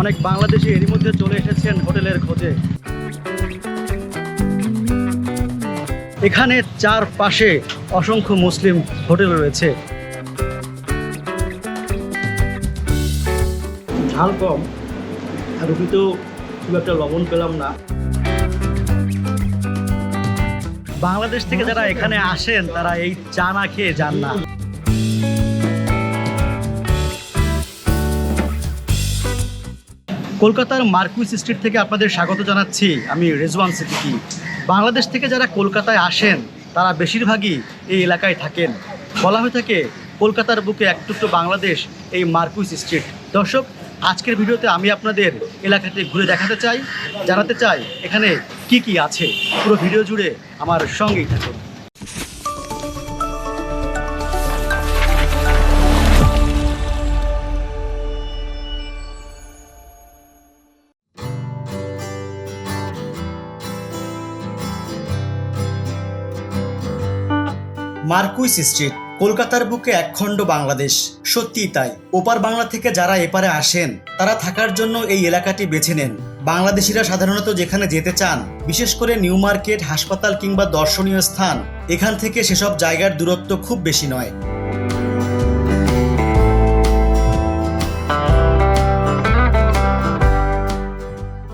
অনেক বাংলাদেশি এরই মধ্যে চলে এসেছেন হোটেলের খোঁজে। এখানে চারপাশে অসংখ্য মুসলিম হোটেল রয়েছে। ঝাল কম রুটিতেও খুব একটা লবণ পেলাম না। বাংলাদেশ থেকে যারা এখানে আসেন, তারা এই চা না খেয়ে যান না। কলকাতার মার্কুইস স্ট্রিট থেকে আপনাদের স্বাগত জানাচ্ছি। আমি রেজওয়ান সিদ্দিকি। বাংলাদেশ থেকে যারা কলকাতায় আসেন, তারা বেশিরভাগই এই এলাকায় থাকেন। বলা হয়ে থাকে, কলকাতার বুকে এক টুকরো বাংলাদেশ এই মার্কুইস স্ট্রিট। দর্শক, আজকের ভিডিওতে আমি আপনাদের এলাকাটি ঘুরে দেখাতে চাই, জানাতে চাই, এখানে কি কি আছে? পুরো ভিডিও জুড়ে আমার সঙ্গেই থাকুন। মার্কুইস স্ট্রিট, কলকাতার বুকে একখণ্ড বাংলাদেশ। সত্যি তাই। ওপার বাংলা থেকে যারা এপারে আসেন, তারা থাকার জন্য এই এলাকাটি বেছে নেন। বাংলাদেশিরা সাধারণত যেখানে যেতে চান, বিশেষ করে নিউ মার্কেট, হাসপাতাল কিংবা দর্শনীয় স্থান, এখান থেকে সেসব জায়গার দূরত্ব খুব বেশি নয়।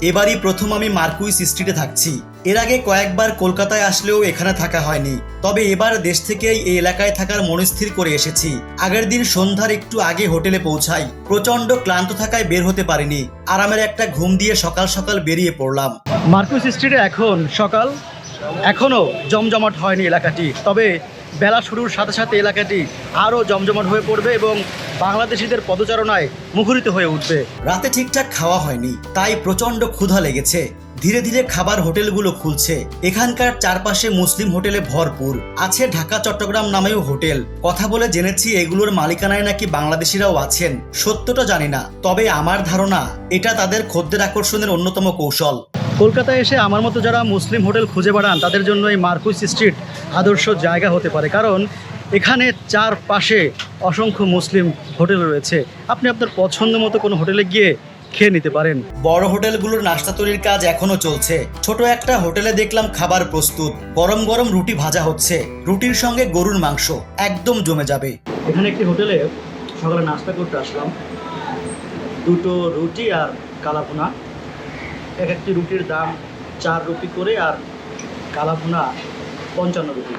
এবারই প্রথম আমি মার্কুইস স্ট্রিটে থাকছি। এর আগে কয়েকবার কলকাতায় আসলেও এখানে থাকা হয়নি। তবে এবার দেশ থেকেই এই এলাকায় থাকার মনস্থির করে এসেছি। আগের দিন সন্ধ্যার একটু আগে হোটেলে পৌঁছাই। প্রচণ্ড ক্লান্ত থাকায় বের হতে পারিনি। আরামের একটা ঘুম দিয়ে সকাল সকাল বেরিয়ে পড়লাম। মার্কুইস স্ট্রিটে এখন সকাল এখনও জমজমাট হয়নি এলাকাটি। তবে বেলা শুরুর সাথে সাথে এলাকাটি আরও জমজমাট হয়ে পড়বে এবং বাংলাদেশিদের পদচারণায় মুখরিত হয়ে উঠবে। রাতে ঠিকঠাক খাওয়া হয়নি তাই প্রচণ্ড ক্ষুধা লেগেছে। ধীরে ধীরে খাবার হোটেলগুলো খুলছে। এখানকার চারপাশে মুসলিম হোটেলে ভরপুর। আছে ঢাকা চট্টগ্রাম নামেও হোটেল। কথা বলে জেনেছি এগুলোর মালিকানায় নাকি বাংলাদেশিরাও আছেন। সত্যটা জানি না তবে আমার ধারণা এটা তাদের খদ্দের আকর্ষণের অন্যতম কৌশল। কলকাতায় এসে আমার মতো যারা মুসলিম হোটেল খুঁজে বেড়ান তাদের জন্য এই মার্কুইস স্ট্রিট আদর্শ জায়গা হতে পারে কারণ এখানে চারপাশে অসংখ্য মুসলিম হোটেল রয়েছে। আপনি আপনার পছন্দ মতো কোনো হোটেলে গিয়ে খেয়ে নিতে পারেন। বড় হোটেলগুলোর নাস্তা তৈরির কাজ এখনও চলছে। ছোট একটা হোটেলে দেখলাম খাবার প্রস্তুত গরম গরম রুটি ভাজা হচ্ছে। রুটির সঙ্গে গরুর মাংস একদম জমে যাবে। এখানে একটি হোটেলে সকালে নাস্তা করতে আসলাম। দুটো রুটি আর কালাভুনা। এক একটি রুটির দাম চার রুপি করে আর কালাভুনা পঞ্চান্ন রুপি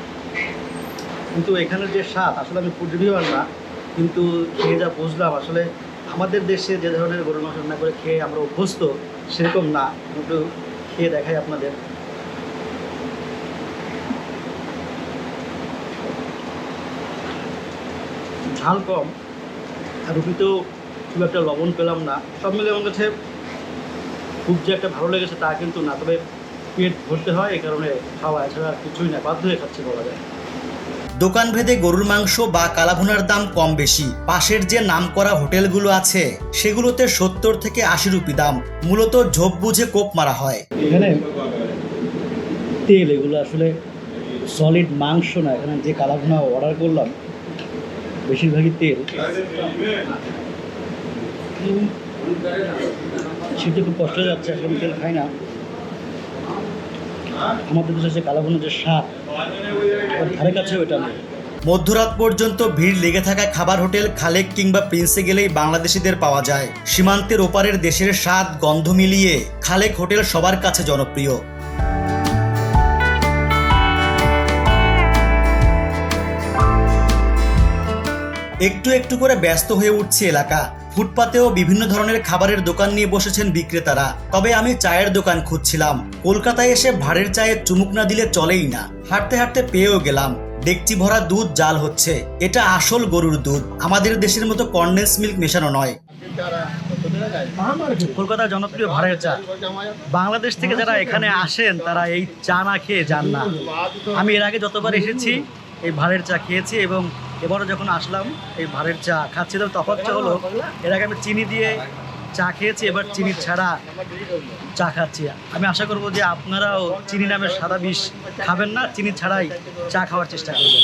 কিন্তু এখানের যে স্বাদ, আসলে আমি ফুড রিভিউয়ার না, কিন্তু খেয়ে যা বুঝলাম, আসলে আমাদের দেশে যে ধরনের গরুর মাংস রান্না করে খেয়ে আমরা অভ্যস্ত, সেরকম না। একটু খেয়ে দেখাই আপনাদের। ঝাল কম, আর রুটিতেও খুব একটা লবণ পেলাম না। সব মিলে আমার কাছে খুব যে একটা ভালো লেগেছে তা কিন্তু না, তবে পেট ভরতে হয় এই কারণে খাওয়া এছাড়া কিছুই না বাধ্য হয়ে খাচ্ছে বলা যায়। দোকান ভেদে গরুর মাংস বা কালাভুনার দাম কম বেশি। পাশের যে নামকরা হোটেলগুলো আছে সেগুলোতে সত্তর থেকে আশি রুপি দাম। মূলত ঝোপ বুঝে কোপ মারা হয়। এখানে তেল এগুলো আসলে সলিড মাংস না। এখানে যে কালাভুনা অর্ডার করলাম বেশিরভাগই তেল। সেটা খুব কষ্ট যাচ্ছে এখন তেল খাই না। আমাদের দেশে যে কালাভুনের যে স্বাদ ধারে কাছেও এটা নেই। মধ্যরাত পর্যন্ত ভিড় লেগে থাকা খাবার হোটেল খালেক কিংবা প্রিন্সে গেলেই বাংলাদেশিদের পাওয়া যায়। সীমান্তের ওপারের দেশের স্বাদ, গন্ধ মিলিয়ে খালেক হোটেল সবার কাছে জনপ্রিয়। একটু একটু করে ব্যস্ত হয়ে উঠছে এলাকা। ফুটপাতেও বিভিন্ন ধরনের খাবারের দোকান নিয়ে বসেছেন বিক্রেতারা। তবে আমি চায়ের দোকান খুঁজছিলাম। কলকাতায় এসে ভাড়ের চায়ে চুমুক না দিলে চলেই না। হাঁটতে হাঁটতে পেয়েও গেলাম। ডেকচি ভরা দুধ জাল হচ্ছে। এটা আসল গরুর দুধ। আমাদের দেশের মতো কন্ডেন্স মিল্ক মেশানো নয়। কলকাতার জনপ্রিয় ভাড়ের চা। বাংলাদেশ থেকে যারা এখানে আসেন, তারা এই চা না খেয়ে যান না। আমি এর আগে যতবার এসেছি, এই ভাড়ের চা খেয়েছি এবং এবারও যখন আসলাম, এই ভারের চা খাচ্ছি খাচ্ছিলাম তফাৎটা হলো, এর আগে আমি চিনি দিয়ে চা খেয়েছি, এবার চিনি ছাড়া চা খাচ্ছি। আমি আশা করব যে আপনারাও চিনি নামের সাদা বিষ খাবেন না, চিনি ছাড়াই চা খাওয়ার চেষ্টা করবেন।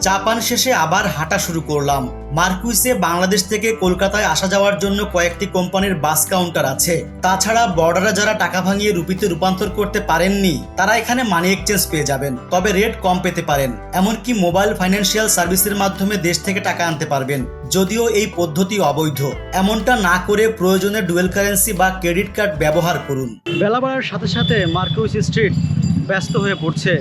চা পান শেষে আবার হাঁটা শুরু করলাম। মার্কুইসে বাংলাদেশ থেকে কলকাতায় আসা যাওয়ার জন্য কয়েকটি কোম্পানির বাস কাউন্টার আছে। তাছাড়া বর্ডারে যারা টাকা ভাঙিয়ে রুপিতে রূপান্তর করতে পারেননি, তারা এখানে মানি এক্সচেঞ্জ পেয়ে যাবেন। তবে রেট কম পেতে পারেন। এমনকি মোবাইল ফাইন্যান্সিয়াল সার্ভিসের মাধ্যমে দেশ থেকে টাকা আনতে পারবেন। যদিও এই পদ্ধতি অবৈধ। এমনটা না করে প্রয়োজনে ডুয়েল কারেন্সি বা ক্রেডিট কার্ড ব্যবহার করুন। বেলা বাড়ার সাথে সাথে মার্কুইস স্ট্রিট ব্যস্ত হয়ে পড়ছে।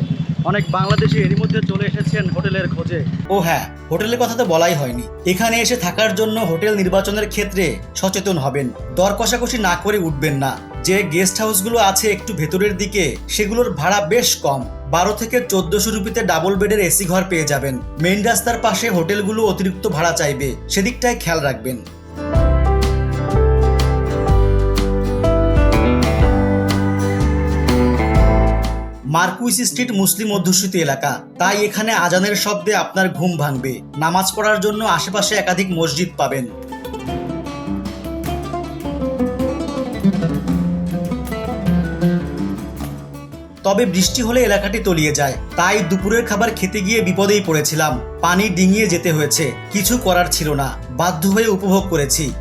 অনেক বাংলাদেশি এরই মধ্যে চলে এসেছেন হোটেলের খোঁজে। ও হ্যাঁ হোটেলের কথা তো বলাই হয়নি। এখানে এসে থাকার জন্য হোটেল নির্বাচনের ক্ষেত্রে সচেতন হবেন। দর কষাকষি না করে উঠবেন না। যে গেস্ট হাউসগুলো আছে একটু ভেতরের দিকে, সেগুলোর ভাড়া বেশ কম। বারো থেকে চোদ্দশো রুপিতে ডাবল বেডের এসি ঘর পেয়ে যাবেন। মেইন রাস্তার পাশে হোটেলগুলো অতিরিক্ত ভাড়া চাইবে। সেদিকটায় খেয়াল রাখবেন। মার্কুইস স্ট্রিট মুসলিম অধ্যুষিত এলাকা। তাই এখানে আজানের শব্দে আপনার ঘুম ভাঙবে। নামাজ পড়ার জন্য আশেপাশে একাধিক মসজিদ পাবেন। তবে বৃষ্টি হলে এলাকাটি তলিয়ে যায়। তাই দুপুরের খাবার খেতে গিয়ে বিপদেই পড়েছিলাম। পানি ডিঙিয়ে যেতে হয়েছে। কিছু করার ছিল না। বাধ্য হয়ে উপভোগ করেছি।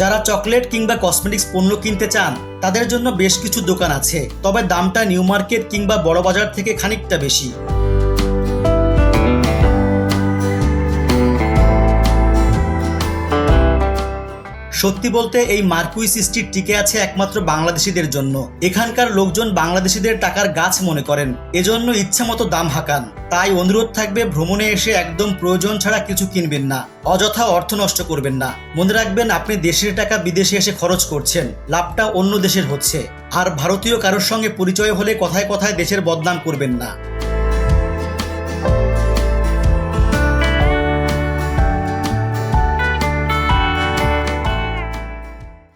যারা চকলেট কিংবা কসমেটিক্স পণ্য কিনতে চান, তাদের জন্য বেশ কিছু দোকান আছে, তবে দামটা নিউ মার্কেট কিংবা বড় বাজার থেকে খানিকটা বেশি। সত্যি বলতে এই মার্কুইস স্ট্রিট টিকে আছে একমাত্র বাংলাদেশিদের জন্য। এখানকার লোকজন বাংলাদেশিদের টাকার গাছ মনে করেন। এজন্য ইচ্ছা মতো দাম হাঁকান। তাই অনুরোধ থাকবে, ভ্রমণে এসে একদম প্রয়োজন ছাড়া কিছু কিনবেন না। অযথা অর্থ নষ্ট করবেন না। মনে রাখবেন, আপনি দেশের টাকা বিদেশে এসে খরচ করছেন। লাভটা অন্য দেশের হচ্ছে। আর ভারতীয় কারোর সঙ্গে পরিচয় হলে কথায় কথায় দেশের বদনাম করবেন না।